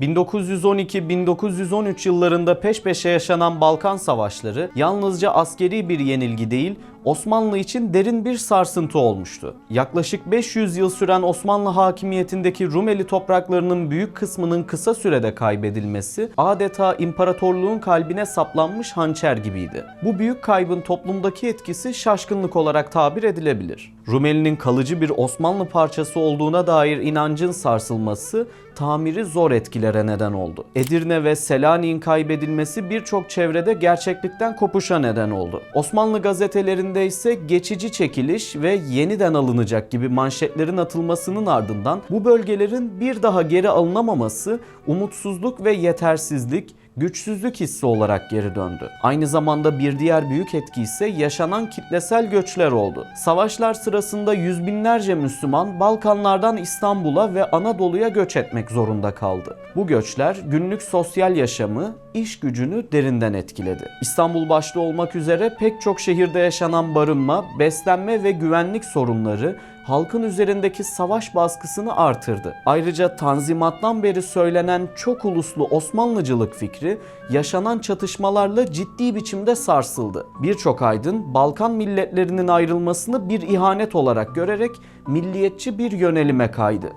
1912-1913 yıllarında peş peşe yaşanan Balkan Savaşları yalnızca askeri bir yenilgi değil, Osmanlı için derin bir sarsıntı olmuştu. Yaklaşık 500 yıl süren Osmanlı hakimiyetindeki Rumeli topraklarının büyük kısmının kısa sürede kaybedilmesi adeta imparatorluğun kalbine saplanmış hançer gibiydi. Bu büyük kaybın toplumdaki etkisi şaşkınlık olarak tabir edilebilir. Rumeli'nin kalıcı bir Osmanlı parçası olduğuna dair inancın sarsılması tamiri zor etkilere neden oldu. Edirne ve Selanik'in kaybedilmesi birçok çevrede gerçeklikten kopuşa neden oldu. Osmanlı gazetelerinde ise geçici çekiliş ve yeniden alınacak gibi manşetlerin atılmasının ardından bu bölgelerin bir daha geri alınamaması umutsuzluk ve yetersizlik, güçsüzlük hissi olarak geri döndü. Aynı zamanda bir diğer büyük etki ise yaşanan kitlesel göçler oldu. Savaşlar sırasında yüz binlerce Müslüman Balkanlardan İstanbul'a ve Anadolu'ya göç etmek zorunda kaldı. Bu göçler günlük sosyal yaşamı, iş gücünü derinden etkiledi. İstanbul başta olmak üzere pek çok şehirde yaşanan barınma, beslenme ve güvenlik sorunları halkın üzerindeki savaş baskısını artırdı. Ayrıca Tanzimat'tan beri söylenen çok uluslu Osmanlıcılık fikri yaşanan çatışmalarla ciddi biçimde sarsıldı. Birçok aydın Balkan milletlerinin ayrılmasını bir ihanet olarak görerek milliyetçi bir yönelime kaydı.